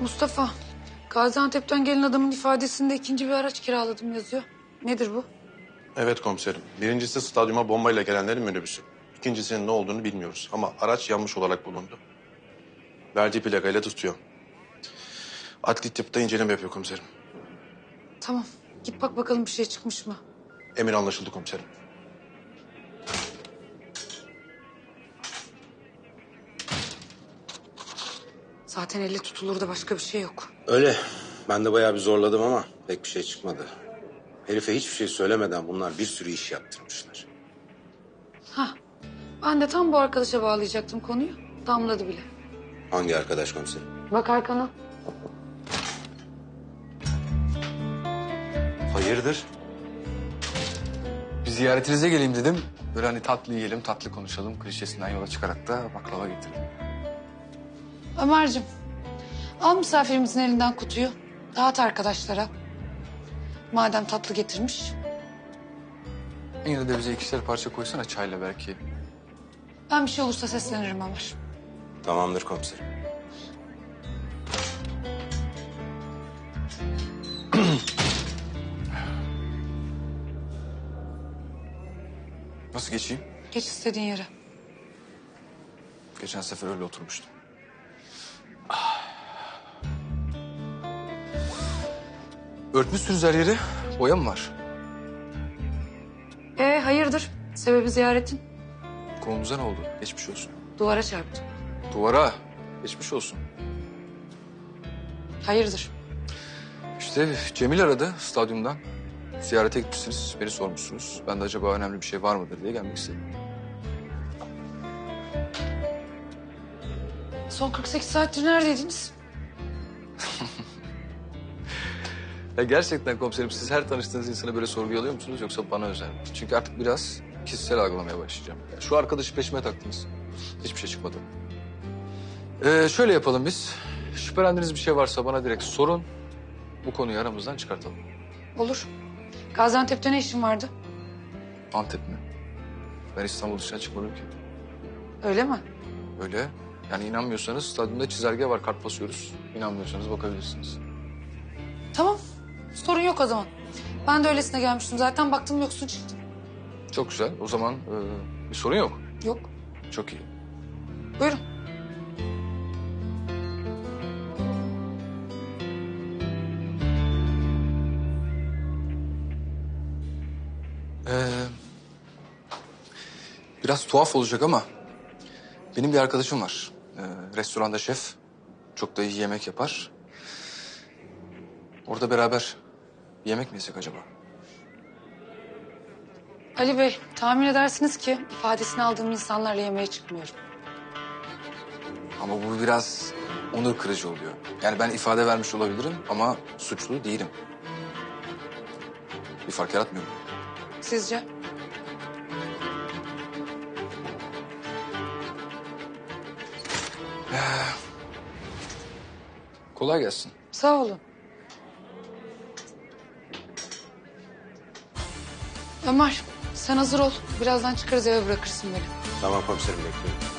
Mustafa, Gaziantep'ten gelen adamın ifadesinde ikinci bir araç kiraladım yazıyor. Nedir bu? Evet komiserim. Birincisi stadyuma bombayla gelenlerin minibüsü. İkincisinin ne olduğunu bilmiyoruz ama araç yanmış olarak bulundu. Verdiği plakayla tutuyor. Adli tıpta inceleme yapıyor komiserim. Tamam, git bak bakalım bir şey çıkmış mı? Emir anlaşıldı komiserim. Zaten elle tutulur da başka bir şey yok. Öyle. Ben de bayağı bir zorladım ama pek bir şey çıkmadı. Herife hiçbir şey söylemeden bunlar bir sürü iş yaptırmışlar. Ha, ben de tam bu arkadaşa bağlayacaktım konuyu. Damladı bile. Hangi arkadaş komiserim? Bak arkana. Hayırdır? Bir ziyaretinize geleyim dedim. Böyle hani tatlı yiyelim, tatlı konuşalım. Klişesinden yola çıkarak da baklava getirdim. Ömer'cim, al misafirimizin elinden kutuyu. Dağıt arkadaşlara. Madem tatlı getirmiş. Yine de bize ikişer parça koysana çayla belki. Ben bir şey olursa seslenirim Ömer. Tamamdır komiserim. Nasıl geçeyim? Geç istediğin yere. Geçen sefer öyle oturmuştum. Örtmüşsünüz her yeri. Boya mı var? Ee hayırdır? Sebebi ziyaretin? Kolunuza ne oldu? Geçmiş olsun. Duvara çarptım. Duvara. Geçmiş olsun. Hayırdır? İşte Cemil aradı stadyumdan. Ziyarete gitmişsiniz, beni sormuşsunuz. Ben de acaba önemli bir şey var mıdır diye gelmek istedim. Son 48 saattir neredeydiniz? Ya gerçekten komiserim siz her tanıştığınız insanı böyle sorguya alıyor musunuz yoksa bana özel mi? Çünkü artık biraz kişisel algılamaya başlayacağım. Ya şu arkadaşı peşime taktınız. Hiçbir şey çıkmadı. Ee, şöyle yapalım biz. Şüphelendiğiniz bir şey varsa bana direkt sorun. Bu konuyu aramızdan çıkartalım. Olur. Gaziantep'te ne işin vardı? Antep mi? Ben İstanbul dışına çıkmadım ki. Öyle mi? Öyle. Yani inanmıyorsanız stadyumda çizelge var kart basıyoruz. İnanmıyorsanız bakabilirsiniz. Tamam. Sorun yok o zaman. Ben de öylesine gelmiştim. Zaten baktım yoksun çıktım. Çok güzel. O zaman e, bir sorun yok. Yok. Çok iyi. Buyurun. Ee, biraz tuhaf olacak ama benim bir arkadaşım var. Ee, restoranda şef. Çok da iyi yemek yapar. Orada beraber bir yemek mi yesek acaba? Ali Bey, tahmin edersiniz ki ifadesini aldığım insanlarla yemeğe çıkmıyorum. Ama bu biraz onur kırıcı oluyor. Yani ben ifade vermiş olabilirim ama suçlu değilim. Bir fark yaratmıyor mu? Sizce? Kolay gelsin. Sağ olun. Ömer, sen hazır ol. Birazdan çıkarız eve bırakırsın beni. Tamam komiserim bekliyorum.